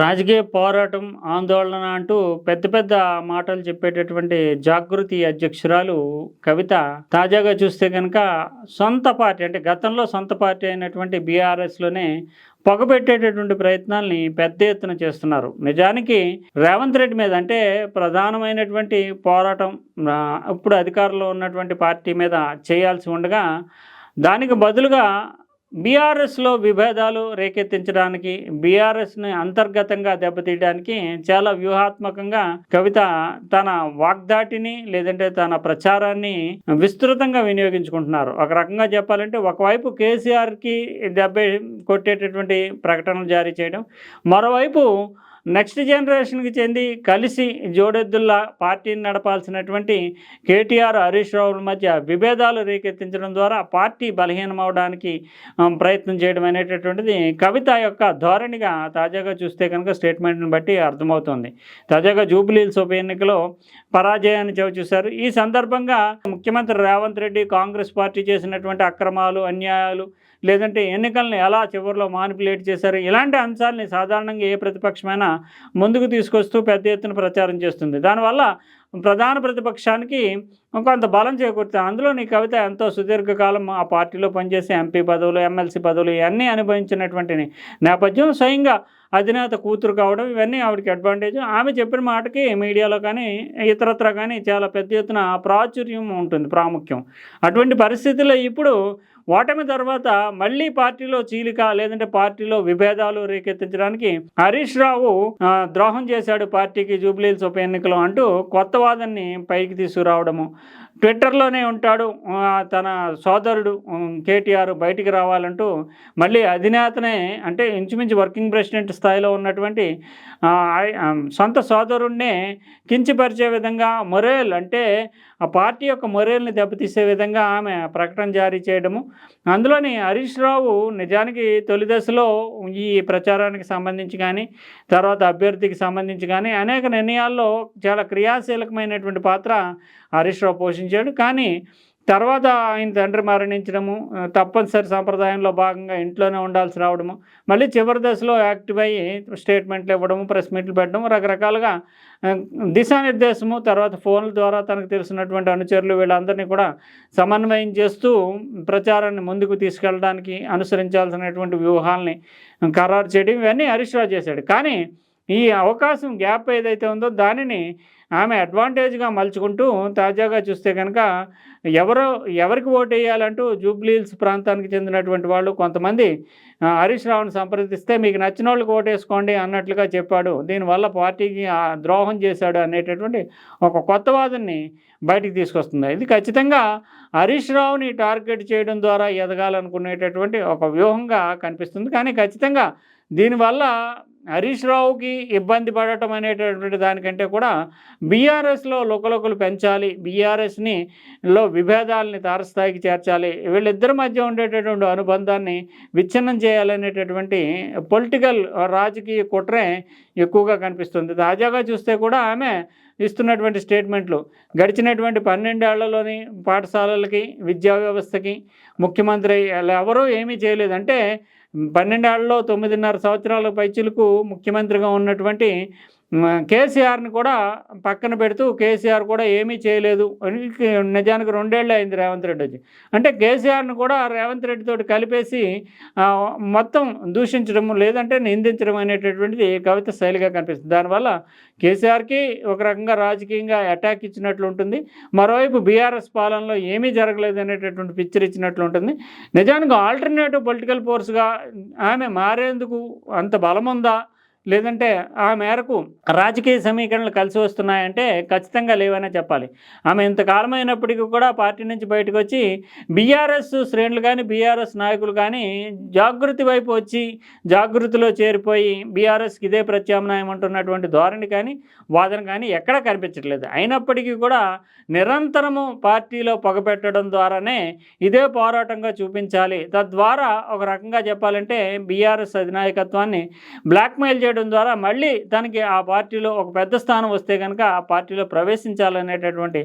రాజకీయ పోరాటం ఆందోళన అంటూ పెద్ద పెద్ద మాటలు చెప్పేటటువంటి జాగృతి అధ్యక్షురాలు కవిత. తాజాగా చూస్తే కనుక సొంత పార్టీ అంటే గతంలో సొంత పార్టీ అయినటువంటి బీఆర్ఎస్లోనే పొగబెట్టేటటువంటి ప్రయత్నాల్ని పెద్ద ఎత్తున చేస్తున్నారు. నిజానికి రేవంత్ రెడ్డి మీద అంటే ప్రధానమైనటువంటి పోరాటం ఇప్పుడు అధికారంలో ఉన్నటువంటి పార్టీ మీద చేయాల్సి ఉండగా దానికి బదులుగా బీఆర్ఎస్లో విభేదాలు రేకెత్తించడానికి బీఆర్ఎస్ని అంతర్గతంగా దెబ్బతీయడానికి చాలా వ్యూహాత్మకంగా కవిత తన వాగ్దాటిని లేదంటే తన ప్రచారాన్ని విస్తృతంగా వినియోగించుకుంటున్నారు. ఒక రకంగా చెప్పాలంటే ఒకవైపు కేసీఆర్కి దెబ్బ కొట్టేటటువంటి ప్రకటనలు జారీ చేయడం మరోవైపు నెక్స్ట్ జనరేషన్కి చెంది కలిసి జోడెద్దుల్లా పార్టీని నడపాల్సినటువంటి కేటీఆర్ హరీష్ రావుల మధ్య విభేదాలు రేకెత్తించడం ద్వారా పార్టీ బలహీనమవడానికి ప్రయత్నం చేయడం అనేటటువంటిది కవిత యొక్క ధోరణిగా తాజాగా చూస్తే కనుక స్టేట్మెంట్ని బట్టి అర్థమవుతుంది. తాజాగా జూబ్లీహిల్స్ ఉప ఎన్నికలో పరాజయాన్ని చవి చూశారు. ఈ సందర్భంగా ముఖ్యమంత్రి రేవంత్ రెడ్డి కాంగ్రెస్ పార్టీ చేసినటువంటి అక్రమాలు అన్యాయాలు లేదంటే ఎన్నికలను ఎలా చివరిలో మానిపులేట్ చేశారు? ఇలాంటి అంశాలని సాధారణంగా ఏ ప్రతిపక్షమైనా ముందుకు తీసుకొస్తూ పెద్ద ఎత్తున ప్రచారం చేస్తుంది. దానివల్ల ప్రధాన ప్రతిపక్షానికి కొంత బలం చేకూరుతుంది అందులో నీ కవిత ఎంతో సుదీర్ఘకాలం ఆ పార్టీలో పనిచేసి ఎంపీ పదవులు ఎమ్మెల్సీ పదవులు ఇవన్నీ అనుభవించినటువంటి నేపథ్యం. స్వయంగా అధినేత కూతురు కావడం ఇవన్నీ ఆవిడకి అడ్వాంటేజ్ ఆమె చెప్పిన మాటకి మీడియాలో కానీ ఇతరత్ర కానీ చాలా పెద్ద ఎత్తున ప్రాచుర్యం ఉంటుంది ప్రాముఖ్యం. అటువంటి పరిస్థితుల్లో ఇప్పుడు ఓటమి తర్వాత మళ్ళీ పార్టీలో చీలిక లేదంటే పార్టీలో విభేదాలు రేకెత్తించడానికి హరీష్ రావు ద్రోహం చేశాడు పార్టీకి జూబ్లీల్స్ ఉప ఎన్నికలో అంటూ కొత్త వాదన్ని పైకి తీసుకురావడము. ట్విట్టర్లోనే ఉంటాడు తన సోదరుడు కేటీఆర్ బయటికి రావాలంటూ మళ్ళీ అధినేతనే అంటే ఇంచుమించు వర్కింగ్ ప్రెసిడెంట్ స్థాయిలో ఉన్నటువంటి సొంత సోదరుణ్ణే కించపరిచే విధంగా మొరేల్ అంటే ఆ పార్టీ యొక్క మొరేల్ని దెబ్బతీసే విధంగా ఆమె ప్రకటన జారీ చేయడము. అందులోని హరీష్ రావు నిజానికి తొలి దశలో ఈ ప్రచారానికి సంబంధించి కానీ తర్వాత అభ్యర్థికి సంబంధించి కానీ అనేక నిర్ణయాల్లో చాలా క్రియాశీలక కీలకమైనటువంటి పాత్ర హరీష్ రావు పోషించాడు. కానీ తర్వాత ఆయన తండ్రి మరణించడము తప్పనిసరి సంప్రదాయంలో భాగంగా ఇంట్లోనే ఉండాల్సి రావడము మళ్ళీ చివరి దశలో యాక్టివ్ అయ్యి స్టేట్మెంట్లు ఇవ్వడము ప్రెస్ మీట్లు పెట్టడం రకరకాలుగా దిశానిర్దేశము తర్వాత ఫోన్ల ద్వారా తనకు తెలిసినటువంటి అనుచరులు వీళ్ళందరినీ కూడా సమన్వయం చేస్తూ ప్రచారాన్ని ముందుకు తీసుకెళ్ళడానికి అనుసరించాల్సినటువంటి వ్యూహాల్ని ఖరారు చేయడం ఇవన్నీ హరీష్ రావు చేశాడు. కానీ ఈ అవకాశం గ్యాప్ ఏదైతే ఉందో దానిని ఆమె అడ్వాంటేజ్గా మలుచుకుంటూ తాజాగా చూస్తే కనుక ఎవరో ఎవరికి ఓటు వేయాలంటూ జూబ్లీహిల్స్ ప్రాంతానికి చెందినటువంటి వాళ్ళు కొంతమంది హరీష్ రావుని సంప్రదిస్తే మీకు నచ్చిన వాళ్ళకి ఓటేసుకోండి అన్నట్లుగా చెప్పాడు. దీనివల్ల పార్టీకి ద్రోహం చేశాడు అనేటటువంటి ఒక కొత్త వాదనని బయటికి తీసుకొస్తుంది. ఇది ఖచ్చితంగా హరీష్ రావుని టార్గెట్ చేయడం ద్వారా ఎదగాలనుకునేటటువంటి ఒక వ్యూహంగా కనిపిస్తుంది. కానీ ఖచ్చితంగా దీనివల్ల హరీష్ రావుకి ఇబ్బంది పడటం అనేటటువంటి దానికంటే కూడా బీఆర్ఎస్లో లుకలుకలు పెంచాలి బీఆర్ఎస్ని లో విభేదాలని తారస్థాయికి చేర్చాలి వీళ్ళిద్దరి మధ్య ఉండేటటువంటి అనుబంధాన్ని విచ్ఛిన్నం చేయాలనేటటువంటి పొలిటికల్ రాజకీయ కుట్రే ఎక్కువగా కనిపిస్తుంది. తాజాగా చూస్తే కూడా ఆమె ఇస్తున్నటువంటి స్టేట్మెంట్లు గడిచినటువంటి పన్నెండేళ్ళలోని పాఠశాలలకి విద్యా వ్యవస్థకి ముఖ్యమంత్రి ఎవరూ ఏమీ చేయలేదంటే పన్నెండేళ్ళలో తొమ్మిదిన్నర సంవత్సరాల పైచులకు ముఖ్యమంత్రిగా ఉన్నటువంటి కేసీఆర్ని కూడా పక్కన పెడుతూ కేసీఆర్ కూడా ఏమీ చేయలేదు. అని నిజానికి రెండేళ్ళు అయింది రేవంత్ రెడ్డి వచ్చి. అంటే కేసీఆర్ని కూడా రేవంత్ రెడ్డితో కలిపేసి మొత్తం దూషించడం లేదంటే నిందించడం అనేటటువంటిది కవిత శైలిగా కనిపిస్తుంది. దానివల్ల కేసీఆర్కి ఒక రకంగా రాజకీయంగా అటాక్ ఇచ్చినట్లు ఉంటుంది. మరోవైపు బీఆర్ఎస్ పాలనలో ఏమీ జరగలేదు అనేటటువంటి పిక్చర్ ఇచ్చినట్లు ఉంటుంది. నిజానికి ఆల్టర్నేటివ్ పొలిటికల్ ఫోర్స్గా ఆమె మారేందుకు అంత బలం ఉందా లేదంటే ఆ మేరకు రాజకీయ సమీకరణలు కలిసి వస్తున్నాయంటే ఖచ్చితంగా లేవనే చెప్పాలి. ఆమె ఇంతకాలం అయినప్పటికీ కూడా పార్టీ నుంచి బయటకు వచ్చి బీఆర్ఎస్ శ్రేణులు కానీ బీఆర్ఎస్ నాయకులు కానీ జాగృతి వైపు వచ్చి జాగృతిలో చేరిపోయి బీఆర్ఎస్కి ఇదే ప్రత్యామ్నాయం అంటున్నటువంటి ధోరణి కానీ వాదన కానీ ఎక్కడా కనిపించట్లేదు. అయినప్పటికీ కూడా నిరంతరము పార్టీలో పొగపెట్టడం ద్వారానే ఇదే పోరాటంగా చూపించాలి. తద్వారా ఒక రకంగా చెప్పాలంటే బీఆర్ఎస్ అధినాయకత్వాన్ని బ్లాక్మెయిల్ చేయడం ద్వారా మళ్ళీ తనకి ఆ పార్టీలో ఒక పెద్ద స్థానం వస్తే కనుక ఆ పార్టీలో ప్రవేశించాలనేటటువంటి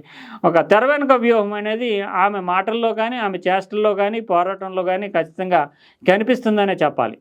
ఒక తెర వెనుక వ్యూహం అనేది ఆమె మాటల్లో కానీ ఆమె చేష్టల్లో కానీ పోరాటంలో కానీ ఖచ్చితంగా కనిపిస్తుందనే చెప్పాలి.